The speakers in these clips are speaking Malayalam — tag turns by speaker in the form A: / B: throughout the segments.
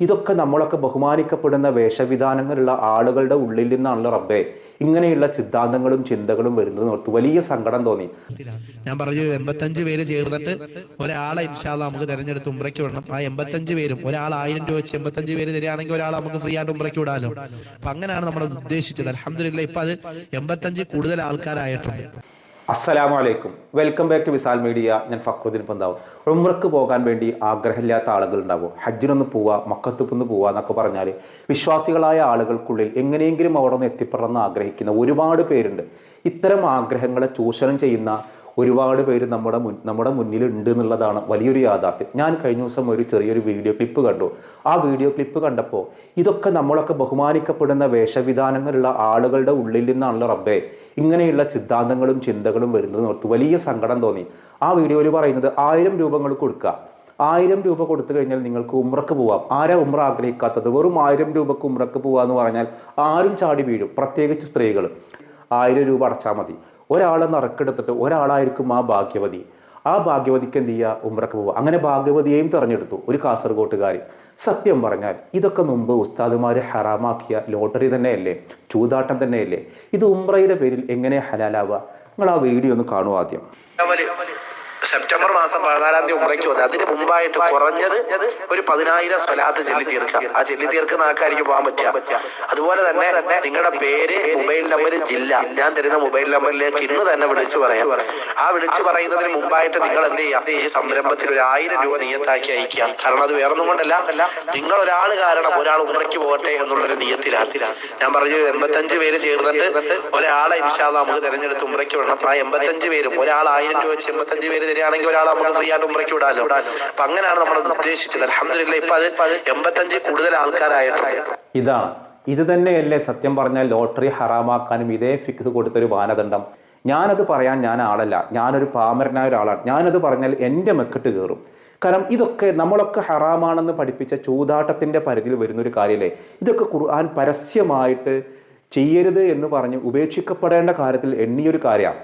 A: ഇതൊക്കെ നമ്മളൊക്കെ ബഹുമാനിക്കപ്പെടുന്ന വേഷവിധാനങ്ങളുള്ള ആളുകളുടെ ഉള്ളിൽ നിന്നാണല്ലോ റബ്ബെ. ഇങ്ങനെയുള്ള സിദ്ധാന്തങ്ങളും ചിന്തകളും വരുന്നത് ഓർത്ത് വലിയ സങ്കടം തോന്നി.
B: ഞാൻ പറഞ്ഞു എൺപത്തഞ്ച് പേര് ചേർന്നിട്ട് ഒരാളെ ഇൻഷാല്ല നമുക്ക് തെരഞ്ഞെടുത്ത് ഉംറയ്ക്ക് വിടണം. ആ എൺപത്തഞ്ച് പേരും ഒരാൾ ആയിരം രൂപ വെച്ച് എൺപത്തഞ്ച് പേര് തരികയാണെങ്കിൽ ഒരാൾ നമുക്ക് ഫ്രീ ആയിട്ട് ഉംറയ്ക്ക് വിടാലോ. അപ്പൊ അങ്ങനെയാണ് നമ്മൾ ഉദ്ദേശിച്ചത്. അലഹമില്ല ഇപ്പൊ അത് എൺപത്തഞ്ച് കൂടുതൽ ആൾക്കാരായിട്ടുണ്ട്.
A: അസ്സലാമു അലൈക്കും welcome back to Visal media ഞാൻ ഫക്രുദ്ദീൻ പന്താവ്. ഉമ്രക്ക് പോകാൻ വേണ്ടി ആഗ്രഹമില്ലാത്ത ആളുകൾ ഉണ്ടാവും ഹജ്ജിനൊന്ന് പോവാ മക്കത്തുപ്പൊന്ന് പോവാ എന്നൊക്കെ പറഞ്ഞാൽ വിശ്വാസികളായ ആളുകൾക്കുള്ളിൽ എങ്ങനെയെങ്കിലും അവിടെ നിന്ന് എത്തിപ്പെടണമെന്ന് ആഗ്രഹിക്കുന്ന ഒരുപാട് പേരുണ്ട്. ഇത്തരം ആഗ്രഹങ്ങളെ ചൂഷണം ചെയ്യുന്ന ഒരുപാട് പേര് നമ്മുടെ മുൻ നമ്മുടെ മുന്നിൽ ഉണ്ട് എന്നുള്ളതാണ് വലിയൊരു യാഥാർത്ഥ്യം. ഞാൻ കഴിഞ്ഞ ദിവസം ഒരു ചെറിയൊരു വീഡിയോ ക്ലിപ്പ് കണ്ടു. ആ വീഡിയോ ക്ലിപ്പ് കണ്ടപ്പോൾ ഇതൊക്കെ നമ്മളൊക്കെ ബഹുമാനിക്കപ്പെടുന്ന വേഷവിധാനങ്ങളുള്ള ആളുകളുടെ ഉള്ളിൽ നിന്നാണല്ലോ റബ്ബേ. ഇങ്ങനെയുള്ള സിദ്ധാന്തങ്ങളും ചിന്തകളും വരുന്നത് ഓർത്ത് വലിയ സങ്കടം തോന്നി. ആ വീഡിയോയിൽ പറയുന്നത് ആയിരം രൂപങ്ങൾ കൊടുക്കുക. ആയിരം രൂപ കൊടുത്തു കഴിഞ്ഞാൽ നിങ്ങൾക്ക് ഉമ്രക്ക് പോവാം. ആരാ ഉമ്ര ആഗ്രഹിക്കാത്തത്? വെറും ആയിരം രൂപക്ക് ഉമ്രക്ക് പോവാന്ന് പറഞ്ഞാൽ ആരും ചാടി വീഴും. പ്രത്യേകിച്ച് സ്ത്രീകൾ ആയിരം രൂപ അടച്ചാൽ മതി. ഒരാളെ നറുക്കെടുത്തിട്ട് ഒരാളായിരിക്കും ആ ഭാഗ്യവതി. ആ ഭാഗ്യവതിക്ക് എന്ത് ചെയ്യുക ഉമ്രക്ക് പോവുക. അങ്ങനെ ഭാഗ്യവതിയെയും തിരഞ്ഞെടുത്തു. ഒരു കാസർഗോട്ടുകാർ സത്യം പറഞ്ഞാൽ ഇതൊക്കെ മുമ്പ് ഉസ്താദുമാർ ഹറാമാക്കിയ ലോട്ടറി തന്നെയല്ലേ? ചൂതാട്ടം തന്നെയല്ലേ? ഇത് ഉമ്രയുടെ പേരിൽ എങ്ങനെ ഹലാലാവുക? നിങ്ങൾ ആ വീഡിയോ ഒന്ന് കാണുക ആദ്യം.
C: സെപ്റ്റംബർ മാസം പതിനാലാം തീയതി ഉമ്രയ്ക്ക് വന്നത്. അതിന് മുമ്പായിട്ട് കുറഞ്ഞത് ഒരു പതിനായിരം സ്വലാത്ത് ചെല്ലി തീർക്കാം. ആ ചെല്ലി തീർക്കുന്ന ആൾക്കാർക്ക് പോകാൻ പറ്റുക അതുപോലെ തന്നെ നിങ്ങളുടെ പേര് മൊബൈൽ നമ്പർ ജില്ല. ഞാൻ തരുന്ന മൊബൈൽ നമ്പറിലേക്ക് ഇന്ന് തന്നെ വിളിച്ചു പറയാം. ആ വിളിച്ചു പറയുന്നതിന് മുമ്പായിട്ട് നിങ്ങൾ എന്ത് ചെയ്യാം? ഈ സംരംഭത്തിൽ ഒരു ആയിരം രൂപ നിയത്താക്കി അയക്കാം കാരണം അത് വേറൊന്നും കൊണ്ടല്ല. നിങ്ങൾ ഒരാൾ കാരണം ഒരാൾ ഉമ്രയ്ക്ക് പോകട്ടെ എന്നുള്ളൊരു നിയത്തിലാണ്. ഞാൻ പറഞ്ഞു എൺപത്തഞ്ച് പേര് ചേർന്നിട്ട് ഒരാളെ ഇൻഷാല്ല നമുക്ക് തിരഞ്ഞെടുത്ത് ഉമ്രയ്ക്ക് വിടണം. ആ എൺപത്തഞ്ച് പേരും ഒരാൾ ആയിരം രൂപ വെച്ച് എൺപത്തഞ്ച് പേര് തരികയാണെങ്കിൽ ഒരാൾ നമുക്ക് ഫ്രീ ആയിട്ട് ഉമ്രയ്ക്ക് വിടാലോ? അപ്പൊ അങ്ങനെയാണ് നമ്മൾ ഉദ്ദേശിച്ചത്. അലഹമില്ല ഇപ്പൊ അത് എൺപത്തഞ്ച് കൂടുതൽ ആൾക്കാരായിട്ടുണ്ട്.
A: ഇതാണ് ഇത് തന്നെയല്ലേ സത്യം പറഞ്ഞാൽ ലോട്ടറി ഹറാമാക്കാനും ഇതേ ഫിക്സ് കൊടുത്തൊരു മാനദണ്ഡം. ഞാനത് പറയാൻ ഞാൻ ആളല്ല. ഞാനൊരു പാമരനായ ഒരാളാണ്. ഞാനത് പറഞ്ഞാൽ എന്റെ മെക്കിട്ട് കയറും കാരണം ഇതൊക്കെ നമ്മളൊക്കെ ഹറാമാണെന്ന് പഠിപ്പിച്ച ചൂതാട്ടത്തിന്റെ പരിധിയിൽ വരുന്നൊരു കാര്യമല്ലേ ഇതൊക്കെ ഖുർആൻ പരസ്യമായിട്ട് ചെയ്യരുത് എന്ന് പറഞ്ഞ് ഉപേക്ഷിക്കപ്പെടേണ്ട കാര്യത്തിൽ എണ്ണിയൊരു കാര്യമാണ്.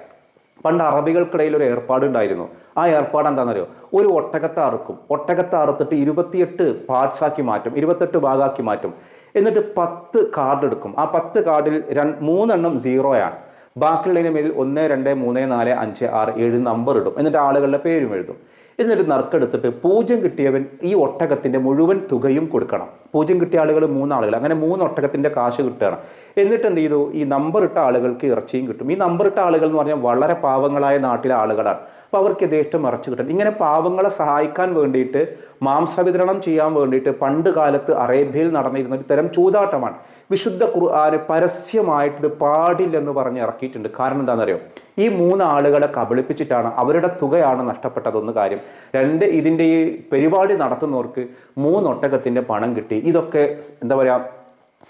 A: പണ്ട് അറബികൾക്കിടയിൽ ഒരു ഏർപ്പാടുണ്ടായിരുന്നു. ആ ഏർപ്പാട് എന്താണെന്നറിയോ? ഒരു ഒട്ടകത്തെ അറുക്കും ഒട്ടകത്തെ അറുത്തിട്ട് ഇരുപത്തിയെട്ട് പാർട്സ് ആക്കി മാറ്റും. ഇരുപത്തെട്ട് ഭാഗമാക്കി മാറ്റും. എന്നിട്ട് പത്ത് കാർഡ് എടുക്കും. ആ പത്ത് കാർഡിൽ രണ്ട് മൂന്നെണ്ണം സീറോയാണ് ബാക്കിയുള്ളതിന് മേലിൽ ഒന്ന് രണ്ട് മൂന്ന് നാല് അഞ്ച് ആറ് ഏഴ് നമ്പർ ഇടും. എന്നിട്ട് ആളുകളുടെ പേരും എഴുതും. എന്നിട്ട് നറുക്കെടുത്തിട്ട് പൂജ്യം കിട്ടിയവൻ ഈ ഒട്ടകത്തിന്റെ മുഴുവൻ തുകയും കൊടുക്കണം. പൂജ്യം കിട്ടിയ ആളുകൾ മൂന്നാളുകൾ അങ്ങനെ മൂന്ന് ഒട്ടകത്തിന്റെ കാശ് കിട്ടുകയാണ്. എന്നിട്ട് എന്ത് ചെയ്തു? ഈ നമ്പർ ഇട്ട ആളുകൾക്ക് ഇറച്ചിയും കിട്ടും. ഈ നമ്പർ ഇട്ട ആളുകൾ എന്ന് പറഞ്ഞാൽ വളരെ പാവങ്ങളായ നാട്ടിലെ ആളുകളാണ്. അപ്പോൾ അവർക്ക് യഥേഷ്ടം ഇറച്ചി കിട്ടും ഇങ്ങനെ പാവങ്ങളെ സഹായിക്കാൻ വേണ്ടിയിട്ട് മാംസവിതരണം ചെയ്യാൻ വേണ്ടിയിട്ട് പണ്ട് കാലത്ത് അറേബ്യയിൽ നടന്നിരുന്ന ഒരു തരം ചൂതാട്ടമാണ്. വിശുദ്ധ ഖുർആന് പരസ്യമായിട്ട് ഇത് പാടില്ലെന്ന് പറഞ്ഞ് ഇറക്കിയിട്ടുണ്ട്. കാരണം എന്താണെന്നറിയോ? ഈ മൂന്ന് ആളുകളെ കബളിപ്പിച്ചിട്ടാണ് അവരുടെ തുകയാണ് നഷ്ടപ്പെട്ടതൊന്ന് കാര്യം. രണ്ട് ഇതിന്റെ ഈ പരിപാടി നടത്തുന്നവർക്ക് മൂന്നൊട്ടകത്തിന്റെ പണം കിട്ടി. ഇതൊക്കെ എന്താ പറയുക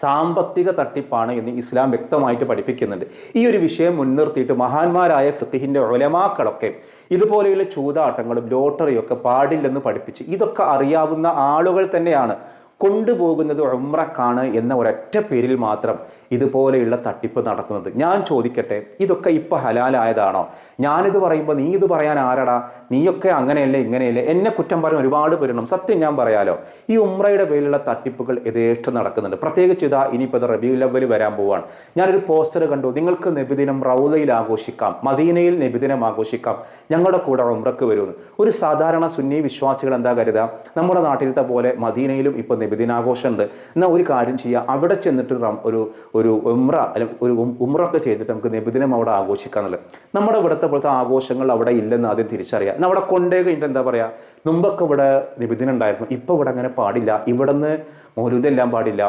A: സാമ്പത്തിക തട്ടിപ്പാണ് എന്ന് ഇസ്ലാം വ്യക്തമായിട്ട് പഠിപ്പിക്കുന്നുണ്ട്. ഈ ഒരു വിഷയം മുൻനിർത്തിയിട്ട് മഹാന്മാരായ ഫിത്തിഹിന്റെ ഒലമാക്കളൊക്കെ ഇതുപോലെയുള്ള ചൂതാട്ടങ്ങളും ലോട്ടറിയൊക്കെ പാടില്ലെന്ന് പഠിപ്പിച്ച് ഇതൊക്കെ അറിയാവുന്ന ആളുകൾ തന്നെയാണ്. കൊണ്ടുപോകുന്നത് ഉമ്രക്കാണ് എന്ന ഒരൊറ്റ പേരിൽ മാത്രം ഇതുപോലെയുള്ള തട്ടിപ്പ് നടക്കുന്നത് ഞാൻ ചോദിക്കട്ടെ ഇതൊക്കെ ഇപ്പോൾ ഹലാലായതാണോ? ഞാനിത് പറയുമ്പോൾ നീ ഇത് പറയാൻ ആരടാ? നീയൊക്കെ അങ്ങനെയല്ലേ ഇങ്ങനെയല്ലേ? എന്നെ കുറ്റം പറഞ്ഞ ഒരുപാട് പേരുണ്ടാവും സത്യം ഞാൻ പറയാലോ ഈ ഉമ്രയുടെ പേരിലുള്ള തട്ടിപ്പുകൾ യഥേഷ്ടം നടക്കുന്നുണ്ട്. പ്രത്യേകിച്ച് ഇതാ ഇനിയിപ്പോൾ ഇത് റബി ലവൽ വരാൻ പോവാണ്. ഞാനൊരു പോസ്റ്റർ കണ്ടു. നിങ്ങൾക്ക് നബിദിനം റൗദയിൽ ആഘോഷിക്കാം മദീനയിൽ നബിദിനം ആഘോഷിക്കാം. ഞങ്ങളുടെ കൂടെ ഉമ്രക്ക് വരുമെന്ന് ഒരു സാധാരണ സുന്നി വിശ്വാസികൾ എന്താ കരുതുക നമ്മുടെ നാട്ടിലത്തെ പോലെ മദീനയിലും ഇപ്പോൾ നബിദിനാഘോഷമുണ്ട്. എന്നാൽ ഒരു കാര്യം ചെയ്യുക അവിടെ ചെന്നിട്ട് ഒരു ഒരു ഉമ്ര അല്ല ഒരു ഉമ്രൊക്കെ ചെയ്തിട്ട് നമുക്ക് നബിദിനം അവിടെ ആഘോഷിക്കാന്നുള്ളത്. നമ്മുടെ ഇവിടുത്തെ പോലത്തെ ആഘോഷങ്ങൾ അവിടെ ഇല്ലെന്ന് ആദ്യം തിരിച്ചറിയാം. അവിടെ കൊണ്ടേ കഴിഞ്ഞിട്ട് എന്താ പറയാ? മുമ്പൊക്കെ ഇവിടെ നിബിദിനം ഉണ്ടായിരുന്നു. ഇപ്പൊ ഇവിടെ അങ്ങനെ പാടില്ല. ഇവിടുന്ന് മൗലൂദെല്ലാം പാടില്ല.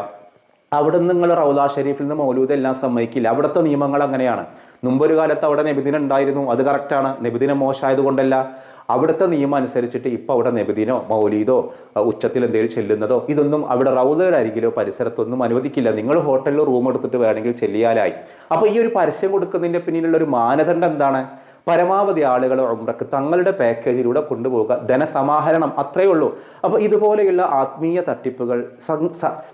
A: അവിടെ നിങ്ങൾ റൗദ ഷെരീഫിൽ നിന്ന് മൗലൂദെല്ലാം സമ്മതിക്കില്ല. അവിടുത്തെ നിയമങ്ങൾ അങ്ങനെയാണ്. മുമ്പൊരു കാലത്ത് അവിടെ നബിദിനം ഉണ്ടായിരുന്നു. അത് കറക്റ്റാണ് നബിദിനം മോശമായത് കൊണ്ടല്ല അവിടുത്തെ നിയമം അനുസരിച്ചിട്ട് ഇപ്പോൾ അവിടെ നബിദിനോ മൗലീദോ ഉച്ചത്തിൽ എന്തെങ്കിലും ചെല്ലുന്നതോ ഇതൊന്നും അവിടെ റൗദയുടെ അരികിലോ പരിസരത്തൊന്നും അനുവദിക്കില്ല. നിങ്ങൾ ഹോട്ടലിൽ റൂം എടുത്തിട്ട് വേണമെങ്കിൽ ചെല്ലിയാലായി. അപ്പോൾ ഈ ഒരു പരസ്യം കൊടുക്കുന്നതിന്റെ പിന്നിലുള്ള ഒരു മാനദണ്ഡം എന്താണ്? പരമാവധി ആളുകൾ ഉംറക്ക് തങ്ങളുടെ പാക്കേജിലൂടെ കൊണ്ടുപോകുക ധനസമാഹരണം അത്രയേ ഉള്ളൂ. അപ്പോൾ ഇതുപോലെയുള്ള ആത്മീയ തട്ടിപ്പുകൾ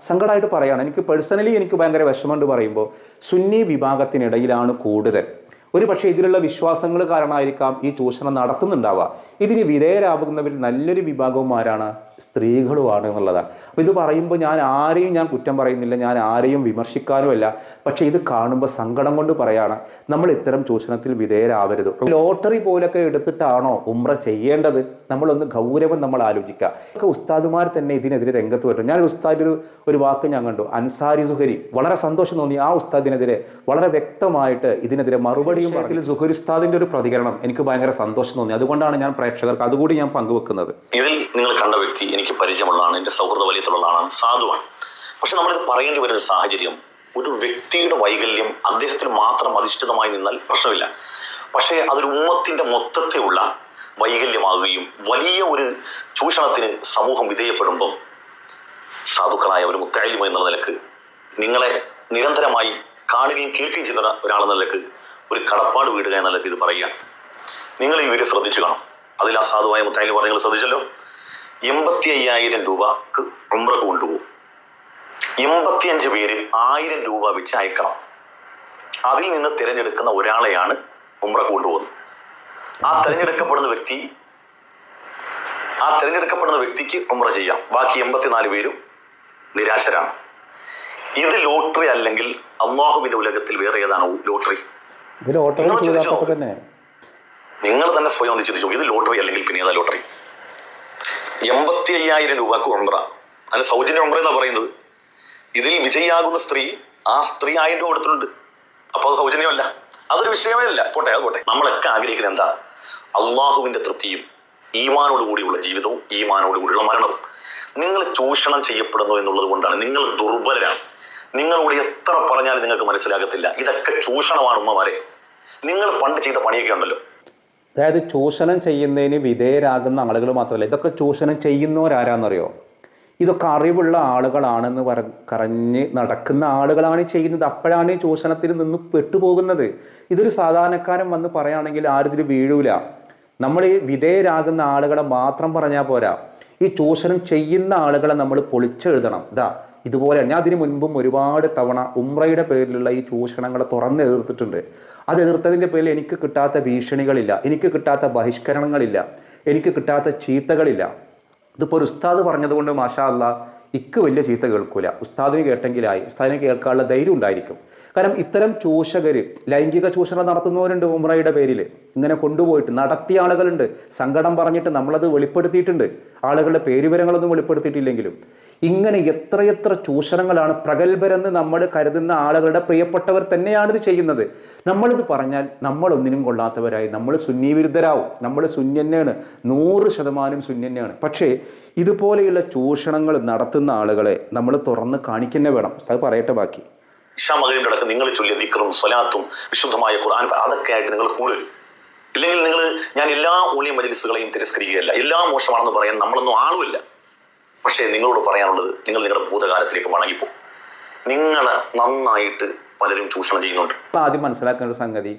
A: സങ്കടമായിട്ട് പറയുകയാണ് എനിക്ക് പേഴ്സണലി എനിക്ക് ഭയങ്കര വിഷമമുണ്ട് പറയുമ്പോൾ സുന്നി വിഭാഗത്തിനിടയിലാണ് കൂടുതൽ. ഒരു പക്ഷേ ഇതിലുള്ള വിശ്വാസങ്ങൾ കാരണമായിരിക്കാം ഈ ചൂഷണം നടത്തുന്നുണ്ടാവുക. ഇതിന് വിധേയരാകുന്നവർ നല്ലൊരു വിഭാഗവും ആരാണ്? സ്ത്രീകളുമാണ് എന്നുള്ളതാണ്. അപ്പോൾ ഇത് പറയുമ്പോൾ ഞാൻ ആരെയും ഞാൻ കുറ്റം പറയുന്നില്ല ഞാൻ ആരെയും വിമർശിക്കാനുമല്ല. പക്ഷേ ഇത് കാണുമ്പോൾ സങ്കടം കൊണ്ട് പറയാണ് നമ്മൾ ഇത്തരം ചൂഷണത്തിൽ വിധേയരാവരുത്. ലോട്ടറി പോലൊക്കെ എടുത്തിട്ടാണോ ഉമ്ര ചെയ്യേണ്ടത്? നമ്മളൊന്ന് ഗൗരവം നമ്മൾ ആലോചിക്കുക. ഒക്കെ ഉസ്താദുമാർ തന്നെ ഇതിനെതിരെ രംഗത്ത് വരും ഞാൻ ഉസ്താദ് ഒരു ഒരു വാക്ക് ഞാൻ കണ്ടു. അൻസാരി സുഹരി. വളരെ സന്തോഷം തോന്നി ആ ഉസ്താദിനെതിരെ. വളരെ വ്യക്തമായിട്ട് ഇതിനെതിരെ മറുപടിയും പറഞ്ഞതിൽ സുഹരി ഉസ്താദിന്റെ ഒരു പ്രതികരണം എനിക്ക് ഭയങ്കര സന്തോഷം തോന്നി. അതുകൊണ്ടാണ് ഞാൻ പ്രേക്ഷകർക്ക് അതുകൂടി ഞാൻ പങ്കുവെക്കുന്നത്.
D: ഇതിൽ നിങ്ങൾ കണ്ട വ്യക്തി എനിക്ക് പരിചയമുള്ളതാണ് എന്റെ സൗഹൃദ വലിയത്തിലുള്ളതാണ് സാധുവാണ്. പക്ഷെ നമ്മളിത് പറയേണ്ടി വരുന്ന സാഹചര്യം ഒരു വ്യക്തിയുടെ വൈകല്യം അദ്ദേഹത്തിന് മാത്രം അധിഷ്ഠിതമായി നിന്നാൽ പ്രശ്നമില്ല. പക്ഷേ അതൊരു ഉമ്മത്തിന്റെ മൊത്തത്തിലുള്ള വൈകല്യമാകുകയും വലിയ ഒരു ചൂഷണത്തിന് സമൂഹം വിധേയപ്പെടുമ്പം സാധുക്കളായ ഒരു മുത്തായ്മ എന്നുള്ള നിലയ്ക്ക് നിങ്ങളെ നിരന്തരമായി കാണുകയും കേൾക്കുകയും ചെയ്യുന്ന ഒരാളെന്ന നിലയ്ക്ക് ഒരു കടപ്പാട് വീടുക എന്ന നിലയ്ക്ക് ഇത് പറയുകയാണ് നിങ്ങൾ ഈ വീഡിയോ ശ്രദ്ധിച്ചു കാണും. അതിൽ ആ സാധുവായ മുത്തായ്മ പറഞ്ഞങ്ങൾ ശ്രദ്ധിച്ചല്ലോ? എൺപത്തി അയ്യായിരം രൂപക്ക് ഉംറ കൊണ്ടുപോകും. എൺപത്തിയഞ്ച് പേര് ആയിരം രൂപ വെച്ച് അയക്കണം. അതിൽ നിന്ന് തിരഞ്ഞെടുക്കുന്ന ഒരാളെയാണ് ഉംറ കൊണ്ടുപോകുന്നത്. ആ തിരഞ്ഞെടുക്കപ്പെടുന്ന വ്യക്തി ആ തിരഞ്ഞെടുക്കപ്പെടുന്ന വ്യക്തിക്ക് ഉംറ ചെയ്യാം. ബാക്കി എൺപത്തിനാല് പേരും നിരാശരാണ്. ഇത് ലോട്ടറി അല്ലെങ്കിൽ അള്ളാഹുവിന്റെ ഉലകത്തിൽ വേറെ ഏതാണ് ലോട്ടറി? നിങ്ങൾ?
A: തന്നെ.
D: നിങ്ങൾ തന്നെ സ്വയം ഒന്ന് ചിന്തിച്ചു? ഇത് ലോട്ടറി അല്ലെങ്കിൽ പിന്നെ ഏതാ ലോട്ടറി? എൺപത്തി അയ്യായിരം രൂപക്ക് ഉംറ. അതിന് സൗജന്യ ഉംറ എന്നാ പറയുന്നത്? ഇതിൽ വിജയിയാകുന്ന സ്ത്രീ ആ സ്ത്രീ ആയിരം രൂപ കൊടുത്തിട്ടുണ്ട്. അപ്പൊ അത് സൗജന്യമല്ല. അതൊരു വിഷയമേ അല്ല. പോട്ടെ അത് പോട്ടെ. നമ്മളൊക്കെ ആഗ്രഹിക്കുന്നത് എന്താ? അള്ളാഹുവിന്റെ തൃപ്തിയും ഈമാനോട് കൂടിയുള്ള ജീവിതവും ഈമാനോട് കൂടിയുള്ള മരണവും. നിങ്ങൾ ചൂഷണം ചെയ്യപ്പെടുന്നു എന്നുള്ളത് കൊണ്ടാണ്. നിങ്ങൾ ദുർബലരാണ്. നിങ്ങളോട് എത്ര പറഞ്ഞാലും നിങ്ങൾക്ക് മനസ്സിലാകത്തില്ല. ഇതൊക്കെ ചൂഷണമാണ് ഉമ്മമാരെ. നിങ്ങൾ പണ്ട് ചെയ്ത പണിയൊക്കെ ഉണ്ടല്ലോ.
A: അതായത് ചൂഷണം ചെയ്യുന്നതിന് വിധേയരാകുന്ന ആളുകൾ മാത്രമല്ല ഇതൊക്കെ ചൂഷണം ചെയ്യുന്നവരാരാന്നറിയോ? ഇതൊക്കെ അറിവുള്ള ആളുകളാണെന്ന് പറ കറഞ്ഞ് നടക്കുന്ന ആളുകളാണ് ചെയ്യുന്നത്. അപ്പോഴാണ് ഈ ചൂഷണത്തിൽ നിന്ന് പെട്ടുപോകുന്നത്. ഇതൊരു സാധാരണക്കാരൻ വന്ന് പറയുകയാണെങ്കിൽ ആരും ഇതിൽ വീഴൂല. നമ്മൾ ഈ വിധേയരാകുന്ന ആളുകളെ മാത്രം പറഞ്ഞാൽ പോരാ. ഈ ചൂഷണം ചെയ്യുന്ന ആളുകളെ നമ്മൾ പൊളിച്ചെഴുതണം. ഇതാ ഇതുപോലെ ഞാൻ അതിന് മുൻപും ഒരുപാട് തവണ ഉമ്രയുടെ പേരിലുള്ള ഈ ചൂഷണങ്ങളെ തുറന്ന് എതിർത്തിട്ടുണ്ട് അത് എതിർത്തതിന്റെ പേരിൽ എനിക്ക് കിട്ടാത്ത ഭീഷണികളില്ല എനിക്ക് കിട്ടാത്ത ബഹിഷ്കരണങ്ങളില്ല എനിക്ക് കിട്ടാത്ത ചീത്തകളില്ല. ഇതിപ്പോൾ ഒരു ഉസ്താദ് പറഞ്ഞതുകൊണ്ട് മാഷാ അല്ല ഇക്ക് വലിയ ചീത്ത കേൾക്കൂല. ഉസ്താദിന് കേട്ടെങ്കിലായി ഉസ്താദിനെ കേൾക്കാനുള്ള ധൈര്യം ഉണ്ടായിരിക്കും. കാരണം ഇത്തരം ചൂഷകർ ലൈംഗിക ചൂഷണം നടത്തുന്നവരുണ്ട് ഉമ്രയുടെ പേരിൽ ഇങ്ങനെ കൊണ്ടുപോയിട്ട് നടത്തിയ ആളുകളുണ്ട്. സങ്കടം പറഞ്ഞിട്ട് നമ്മളത് വെളിപ്പെടുത്തിയിട്ടുണ്ട്. ആളുകളുടെ പേരുവിവരങ്ങളൊന്നും വെളിപ്പെടുത്തിയിട്ടില്ലെങ്കിലും. ഇങ്ങനെ എത്രയെത്ര ചൂഷണങ്ങളാണ് പ്രഗത്ഭരെന്ന് നമ്മൾ കരുതുന്ന ആളുകളുടെ പ്രിയപ്പെട്ടവർ തന്നെയാണ് ഇത് ചെയ്യുന്നത്. നമ്മളിത് പറഞ്ഞാൽ നമ്മൾ ഒന്നിനും കൊള്ളാത്തവരായി. നമ്മൾ സുന്നി വിരുദ്ധരാവും. നമ്മൾ സുന്യന്നെയാണ്. നൂറ് ശതമാനം സുന്യന്നെയാണ്. പക്ഷേ ഇതുപോലെയുള്ള ചൂഷണങ്ങൾ നടത്തുന്ന ആളുകളെ നമ്മൾ തുറന്ന് കാണിക്കുന്നേ വേണം. അത് പറയട്ടെ ബാക്കി.
D: ഇഷാ മകരീന്റെ അടക്കം നിങ്ങൾ ചൊല്ലിയ ദിക്റും സ്വലാത്തും വിശുദ്ധമായ ഖുർആൻ അതൊക്കെ ആയിട്ട് നിങ്ങൾ കൂടുതൽ. ഇല്ലെങ്കിൽ നിങ്ങൾ ഞാൻ എല്ലാ ഊണി മജലിസുകളെയും തിരസ്കരിക്കുകയല്ല. എല്ലാ മോശമാണെന്ന് പറയാൻ നമ്മളൊന്നും ആളുമില്ല. പക്ഷേ നിങ്ങളോട് പറയാനുള്ളത് നിങ്ങൾ നിങ്ങളുടെ ഭൂതകാലത്തിലേക്ക് മടങ്ങിപ്പോ നിങ്ങളെ നന്നായിട്ട് പലരും ചൂഷണം ചെയ്യുന്നുണ്ട്.
A: ആദ്യം മനസ്സിലാക്കേണ്ട ഒരു സംഗതി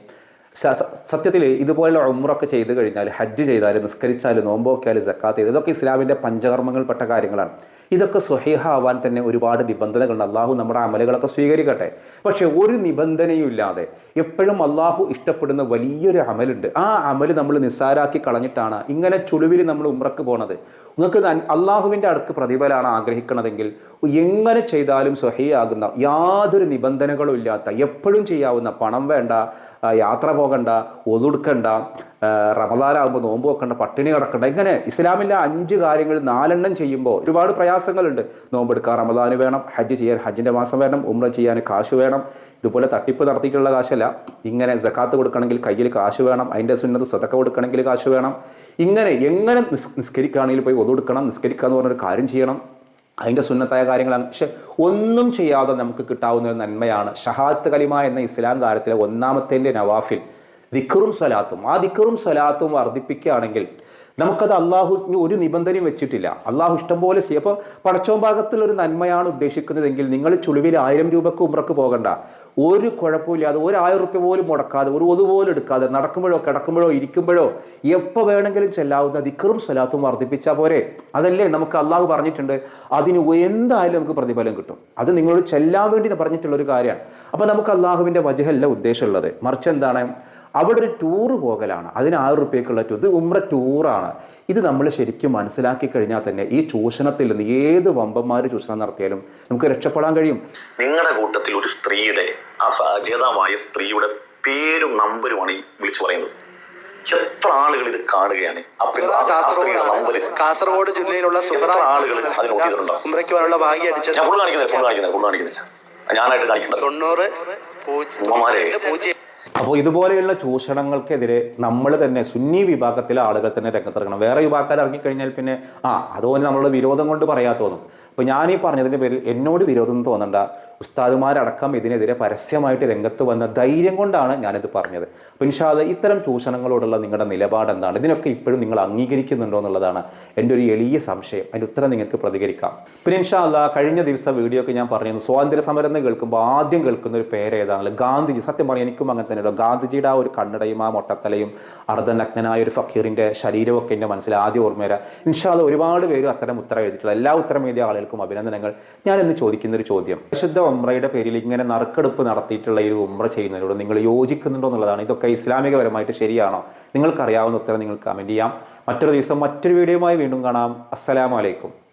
A: സത്യത്തിൽ ഇതുപോലുള്ള ഉമ്രൊക്കെ ചെയ്തു കഴിഞ്ഞാൽ ഹജ്ജ് ചെയ്താൽ നിസ്കരിച്ചാൽ നോമ്പോക്കിയാൽ ജക്കാത്ത് ചെയ്ത് ഇതൊക്കെ ഇസ്ലാമിന്റെ പഞ്ചകർമ്മങ്ങൾപ്പെട്ട കാര്യങ്ങളാണ്. ഇതൊക്കെ സ്വഹീഹ ആവാൻ തന്നെ ഒരുപാട് നിബന്ധനകളുണ്ട്. അള്ളാഹു നമ്മുടെ അമലുകളൊക്കെ സ്വീകരിക്കട്ടെ. പക്ഷെ ഒരു നിബന്ധനയും ഇല്ലാതെ എപ്പോഴും അള്ളാഹു ഇഷ്ടപ്പെടുന്ന വലിയൊരു അമലുണ്ട്. ആ അമൽ നമ്മൾ നിസ്സാരാക്കി കളഞ്ഞിട്ടാണ് ഇങ്ങനെ ചുളിവിൽ നമ്മൾ ഉമ്രക്ക് പോണത്. നിങ്ങൾക്ക് അള്ളാഹുവിന്റെ അടുക്ക് പ്രതിഫലമാണ് ആഗ്രഹിക്കണതെങ്കിൽ എങ്ങനെ ചെയ്താലും സ്വഹീയാകുന്ന യാതൊരു നിബന്ധനകളും ഇല്ലാത്ത എപ്പോഴും ചെയ്യാവുന്ന പണം വേണ്ട യാത്ര പോകണ്ട ഒതുടുക്കണ്ട റമദാനാകുമ്പോൾ നോമ്പ് വെക്കണ്ട പട്ടിണി കിടക്കണ്ട ഇങ്ങനെ ഇസ്ലാമിലെ അഞ്ച് കാര്യങ്ങൾ നാലെണ്ണം ചെയ്യുമ്പോൾ ഒരുപാട് പ്രയാസങ്ങളുണ്ട്. നോമ്പെടുക്കാൻ റമദാന് വേണം ഹജ്ജ് ചെയ്യാൻ ഹജ്ജിന്റെ മാസം വേണം ഉമ്ര ചെയ്യാൻ കാശ് വേണം ഇതുപോലെ തട്ടിപ്പ് നടത്തിയിട്ടുള്ള കാശല്ല. ഇങ്ങനെ ജക്കാത്ത് കൊടുക്കണമെങ്കിൽ കയ്യിൽ കാശ് വേണം അതിന്റെ സുന്നത്ത് സതക്ക കൊടുക്കണമെങ്കിൽ കാശ് വേണം. ഇങ്ങനെ എങ്ങനെ നിസ് നിസ്കരിക്കുകയാണെങ്കിൽ പോയി ഒതുടുക്കണം നിസ്കരിക്കുക എന്ന് പറഞ്ഞൊരു കാര്യം ചെയ്യണം. അതിന്റെ സുന്നത്തായ കാര്യങ്ങളാണ്. പക്ഷെ ഒന്നും ചെയ്യാതെ നമുക്ക് കിട്ടാവുന്ന ഒരു നന്മയാണ് ഷഹാത്ത് കലിമ എന്ന ഇസ്ലാം കാര്യത്തിലെ ഒന്നാമത്തേന്റെ നവാഫിൽ ദിക്കറും സ്വലാത്തും. ആ ദിക്കറും സ്വലാത്തും വർദ്ധിപ്പിക്കുകയാണെങ്കിൽ നമുക്കത് അള്ളാഹു ഒരു നിബന്ധനയും വെച്ചിട്ടില്ല. അള്ളാഹു ഇഷ്ടം പോലെ ചെയ്യും. അപ്പോൾ പടച്ചോൻ ഭാഗത്തിൽ ഒരു നന്മയാണ് ഉദ്ദേശിക്കുന്നതെങ്കിൽ നിങ്ങൾ ചുളിവിൽ ആയിരം രൂപക്ക് ഉമ്രക്ക് പോകണ്ട. ഒരു കുഴപ്പമില്ലാതെ ഒരു ആയിരം റുപ്യ പോലും മുടക്കാതെ ഒരു ഒതു പോലും എടുക്കാതെ നടക്കുമ്പോഴോ കിടക്കുമ്പോഴോ ഇരിക്കുമ്പോഴോ എപ്പോൾ വേണമെങ്കിലും ചെല്ലാവുന്ന ദിക്കറും സ്വലാത്തും വർദ്ധിപ്പിച്ചാൽ പോരെ. അതല്ലേ നമുക്ക് അള്ളാഹു പറഞ്ഞിട്ടുണ്ട്. അതിന് എന്തായാലും നമുക്ക് പ്രതിഫലം കിട്ടും. അത് നിങ്ങളോട് ചെല്ലാൻ വേണ്ടി പറഞ്ഞിട്ടുള്ള ഒരു കാര്യമാണ്. അപ്പോൾ നമുക്ക് അള്ളാഹുവിന്റെ വജഹല്ല ഉദ്ദേശമുള്ളത്. മറിച്ച് എന്താണ്? അവിടെ ഒരു ടൂറ് പോകലാണ്. അതിന് ആറ് റുപ്യക്കുള്ള ടൂർ ഇത് ഉമ്ര ടൂറാണ് ഇത് നമ്മൾ ശരിക്കും മനസ്സിലാക്കി കഴിഞ്ഞാൽ തന്നെ ഈ ചൂഷണത്തിൽ നിന്ന് ഏത് വമ്പന്മാർ ചൂഷണം നടത്തിയാലും നമുക്ക് രക്ഷപ്പെടാൻ കഴിയും.
D: നിങ്ങളുടെ കൂട്ടത്തിൽ ഒരു സ്ത്രീയുടെ ആ സ്ത്രീയുടെ പേരും നമ്പരുമാണ് ഈ വിളിച്ചു പറയുന്നത്. എത്ര ആളുകൾ ഇത് കാണുകയാണ്?
C: കാസർഗോഡ് ജില്ലയിലുള്ള
D: ആളുകൾ
C: ഭാഗ്യം അടിച്ചത്
D: കാണിക്കുന്നില്ല ഞാനായിട്ട് കാണിക്കുന്നത്
C: തൊണ്ണൂറ് പൂജ്യം പൂജ്യം
A: അപ്പോൾ ഇതുപോലെയുള്ള ചൂഷണങ്ങൾക്കെതിരെ നമ്മൾ തന്നെ സുന്നി വിഭാഗത്തിലെ ആളുകൾ തന്നെ രംഗത്തിറങ്ങണം. വേറെ വിഭാഗക്കാർ ഇറങ്ങിക്കഴിഞ്ഞാൽ പിന്നെ ആ അതുപോലെ നമ്മളുടെ വിരോധം കൊണ്ട് പറയാ തോന്നും. അപ്പോൾ ഞാൻ ഈ പറഞ്ഞതിന്റെ പേരിൽ എന്നോട് വിരോധം തോന്നണ്ട. ഉസ്താദുമാരടക്കം ഇതിനെതിരെ പരസ്യമായിട്ട് രംഗത്ത് വന്ന ധൈര്യം കൊണ്ടാണ് ഞാനിത് പറഞ്ഞത്. അപ്പോൾ ഇൻഷാദ് ഇത്തരം ചൂഷണങ്ങളോടുള്ള നിങ്ങളുടെ നിലപാട് എന്താണ്? ഇതിനൊക്കെ ഇപ്പോഴും നിങ്ങൾ അംഗീകരിക്കുന്നുണ്ടോ എന്നുള്ളതാണ് എന്റെ ഒരു എളിയ സംശയം. അതിന്റെ ഉത്തരം നിങ്ങൾക്ക് പ്രതികരിക്കാം. പിന്നെ ഇൻഷാല്ല കഴിഞ്ഞ ദിവസം വീഡിയോ ഒക്കെ ഞാൻ പറഞ്ഞിരുന്നു സ്വാതന്ത്ര്യ സമരം എന്ന് കേൾക്കുമ്പോൾ ആദ്യം കേൾക്കുന്ന ഒരു പേര് ഏതാണല്ലോ? ഗാന്ധിജി. സത്യം പറഞ്ഞാൽ എനിക്കും അങ്ങനെ തന്നെ ഗാന്ധിജിയുടെ ആ ഒരു കണ്ണടയും ആ മൊട്ടത്തലയും അർദ്ധനഗ്നനായ ഒരു ഫക്കീറിന്റെ ശരീരവും ഒക്കെ എന്റെ മനസ്സിൽ ആദ്യം ഓർമ്മ വരാം. ഇൻഷാല്ല ഒരുപാട് പേര് അത്തരം ഉത്തരം എഴുതിയിട്ടുള്ള എല്ലാ ഉത്തരം എഴുതിയ ആളുകൾക്കും അഭിനന്ദനങ്ങൾ. ഞാൻ ഇന്ന് ചോദിക്കുന്ന ഒരു ചോദ്യം വിശുദ്ധ ഉമ്രയുടെ പേരിൽ ഇങ്ങനെ നറുക്കെടുപ്പ് നടത്തിയിട്ടുള്ള ഈ ഉമ്ര ചെയ്യുന്നതിനോട് നിങ്ങൾ യോജിക്കുന്നുണ്ടോ എന്നുള്ളതാണ്. ഇതൊക്കെ ഇസ്ലാമികപരമായിട്ട് ശരിയാണോ? നിങ്ങൾക്കറിയാവുന്ന ഉത്തരം നിങ്ങൾ കമന്റ് ചെയ്യാം. മറ്റൊരു ദിവസം മറ്റൊരു വീഡിയോയുമായി വീണ്ടും കാണാം. അസ്സലാമലൈക്കും